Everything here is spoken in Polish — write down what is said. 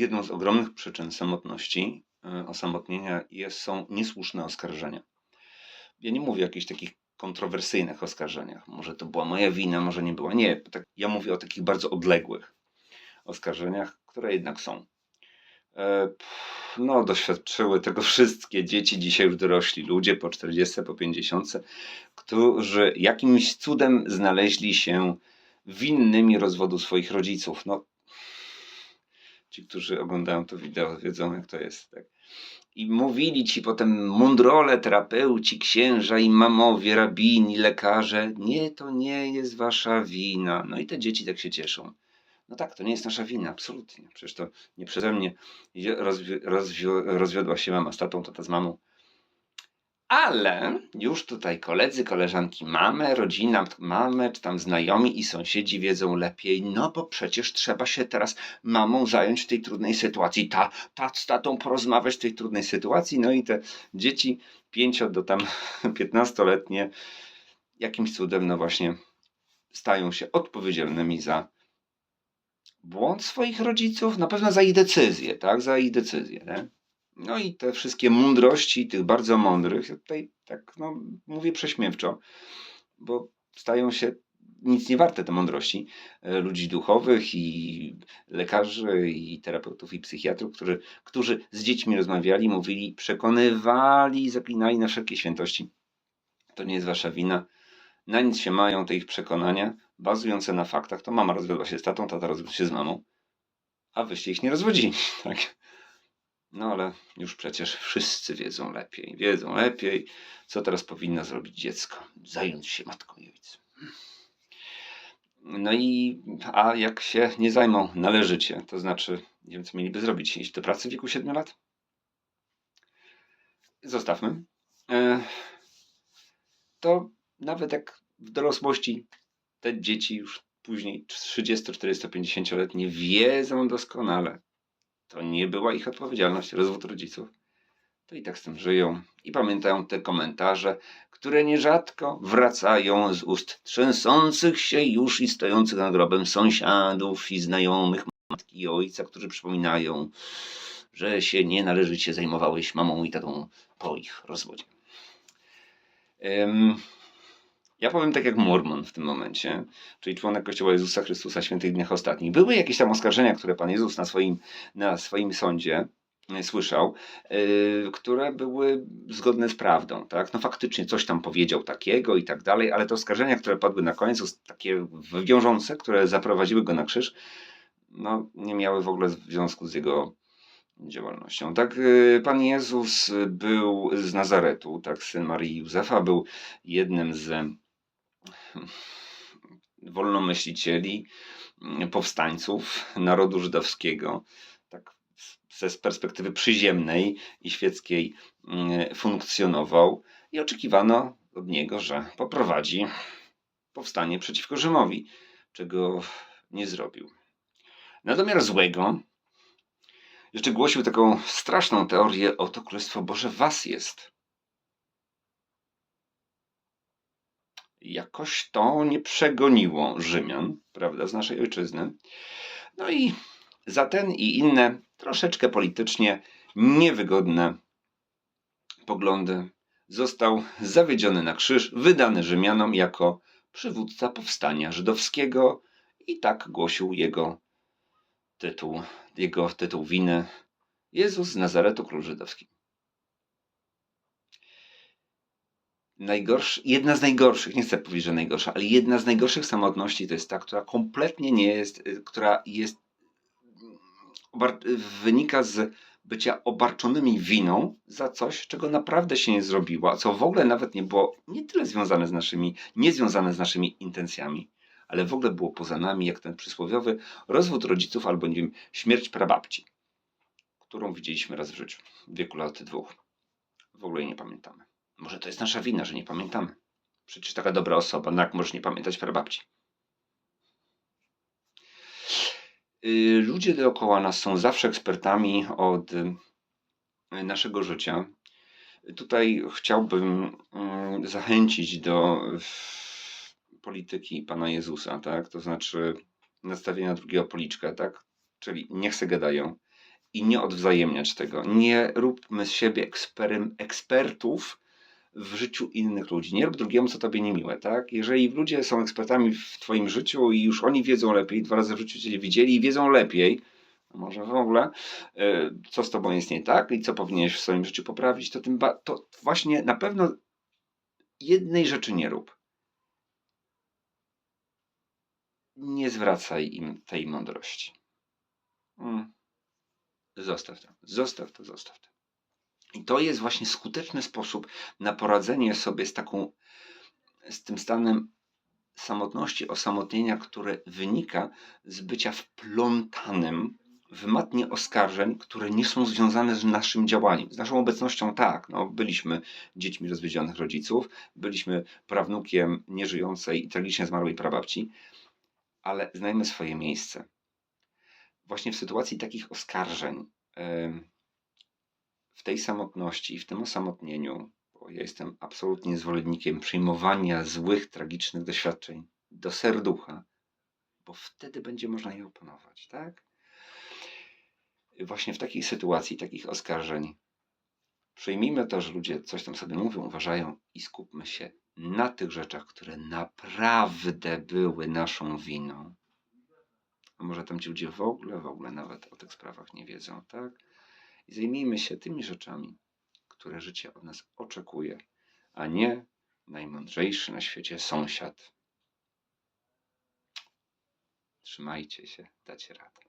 jedną z ogromnych przyczyn samotności, y, osamotnienia jest, są niesłuszne oskarżenia. Ja nie mówię o jakichś takich kontrowersyjnych oskarżeniach. Może to była moja wina, może nie była. Nie, tak, ja mówię o takich bardzo odległych oskarżeniach, które jednak są. E, No, doświadczyły tego wszystkie dzieci, dzisiaj już dorośli ludzie po 40, po 50, którzy jakimś cudem znaleźli się winnymi rozwodu swoich rodziców. No, ci, którzy oglądają to wideo, wiedzą, jak to jest. Tak? I mówili ci potem mądrole, terapeuci, księża i mamowie, rabini, lekarze, nie, to nie jest wasza wina. No i te dzieci tak się cieszą. No tak, to nie jest nasza wina, absolutnie. Przecież to nie przeze mnie rozwi- rozwi- rozwiodła się mama z tatą, tata z mamą. Ale już tutaj koledzy, koleżanki, mamy, rodzina, mamy, czy tam znajomi i sąsiedzi wiedzą lepiej, no bo przecież trzeba się teraz mamą zająć w tej trudnej sytuacji, ta, ta z tatą porozmawiać w tej trudnej sytuacji, no i te dzieci pięcio do tam 15-letnie jakimś cudem, no właśnie, stają się odpowiedzialnymi za błąd swoich rodziców, na pewno za ich decyzje, tak, za ich decyzje, nie? No i te wszystkie mądrości tych bardzo mądrych, ja tutaj tak no, mówię prześmiewczo, bo stają się nic nie warte te mądrości e, ludzi duchowych i lekarzy i terapeutów i psychiatrów, którzy, którzy z dziećmi rozmawiali, mówili, przekonywali, zaklinali na wszelkie świętości. To nie jest wasza wina. Na nic się mają te ich przekonania, bazujące na faktach. To mama rozwiodła się z tatą, tata rozwiódł się z mamą, a wyście ich nie rozwodzili, tak? No ale już przecież wszyscy wiedzą lepiej. Wiedzą lepiej, co teraz powinno zrobić dziecko. Zająć się matką i ojcem. No i, a jak się nie zajmą należycie, to znaczy, nie wiem co mieliby zrobić, iść do pracy w wieku 7 lat? Zostawmy. E, to nawet jak w dorosłości te dzieci już później 30, 40, 50-letnie wiedzą doskonale, to nie była ich odpowiedzialność, rozwód rodziców, to i tak z tym żyją i pamiętają te komentarze, które nierzadko wracają z ust trzęsących się już i stojących nad grobem sąsiadów i znajomych matki i ojca, którzy przypominają, że się nie należycie zajmowałeś mamą i tatą po ich rozwodzie. Em, ja powiem tak jak Mormon w tym momencie, czyli członek Kościoła Jezusa Chrystusa Świętych Dniach Ostatnich. Były jakieś tam oskarżenia, które Pan Jezus na swoim, na swoim sądzie y, słyszał, yy, które były zgodne z prawdą, tak? No faktycznie coś tam powiedział takiego i tak dalej, ale te oskarżenia, które padły na końcu, takie wiążące, które zaprowadziły go na krzyż, no nie miały w ogóle związku z jego działalnością. Tak, y, Pan Jezus był z Nazaretu, tak, syn Marii Józefa, był jednym z wolnomyślicieli, mm, powstańców narodu żydowskiego, tak z perspektywy przyziemnej i świeckiej mm, funkcjonował i oczekiwano od niego, że poprowadzi powstanie przeciwko Rzymowi, czego nie zrobił. Na domiar złego jeszcze głosił taką straszną teorię, oto Królestwo Boże was jest. Jakoś to nie przegoniło Rzymian, prawda, z naszej ojczyzny. No i za ten i inne, troszeczkę politycznie niewygodne poglądy został zawiedziony na krzyż, wydany Rzymianom jako przywódca powstania żydowskiego i tak głosił jego tytuł, jego tytuł winy Jezus z Nazaretu, król żydowski. Jedna z najgorszych, nie chcę powiedzieć, że najgorsza, ale jedna z najgorszych samotności to jest ta, która kompletnie nie jest, y, która jest, mm, wynika z bycia obarczonymi winą za coś, czego naprawdę się nie zrobiło, a co w ogóle nawet nie było nie tyle związane z naszymi, nie związane z naszymi intencjami, ale w ogóle było poza nami, jak ten przysłowiowy rozwód rodziców albo, nie wiem, śmierć prababci, którą widzieliśmy raz w życiu, w wieku lat dwóch. W ogóle nie pamiętamy. Może to jest nasza wina, że nie pamiętamy. Przecież taka dobra osoba, no jak możesz nie pamiętać prababci? Y, Ludzie dookoła nas są zawsze ekspertami od y, naszego życia. Tutaj chciałbym mm, zachęcić do polityki Pana Jezusa, tak? To znaczy nastawienia drugiego policzka, tak? Czyli niech se gadają. i nie odwzajemniać tego. Nie róbmy z siebie eksperym, ekspertów w życiu innych ludzi. Nie rób drugiemu, co tobie niemiłe, tak? Jeżeli ludzie są ekspertami w twoim życiu i już oni wiedzą lepiej, dwa razy w życiu cię widzieli i wiedzą lepiej, może w ogóle, e, co z tobą jest nie tak i co powinieneś w swoim życiu poprawić, to, tym to właśnie na pewno jednej rzeczy nie rób. Nie zwracaj im tej mądrości. Mm. Zostaw to, zostaw to, zostaw to. I to jest właśnie skuteczny sposób na poradzenie sobie z taką, z tym stanem samotności, osamotnienia, które wynika z bycia wplątanym w matnie oskarżeń, które nie są związane z naszym działaniem. Z naszą obecnością tak, no, byliśmy dziećmi rozwiedzionych rodziców, byliśmy prawnukiem nieżyjącej i tragicznie zmarłej prababci, ale znajmy swoje miejsce. Właśnie w sytuacji takich oskarżeń, em, w tej samotności, w tym osamotnieniu, bo ja jestem absolutnie zwolennikiem przyjmowania złych, tragicznych doświadczeń do serducha, bo wtedy będzie można je opanować, tak? Właśnie w takiej sytuacji, takich oskarżeń, przyjmijmy to, że ludzie coś tam sobie mówią, uważają i skupmy się na tych rzeczach, które naprawdę były naszą winą. A może tam ci ludzie w ogóle, w ogóle nawet o tych sprawach nie wiedzą, tak? I zajmijmy się tymi rzeczami, które życie od nas oczekuje, a nie najmądrzejszy na świecie sąsiad. Trzymajcie się, dacie radę.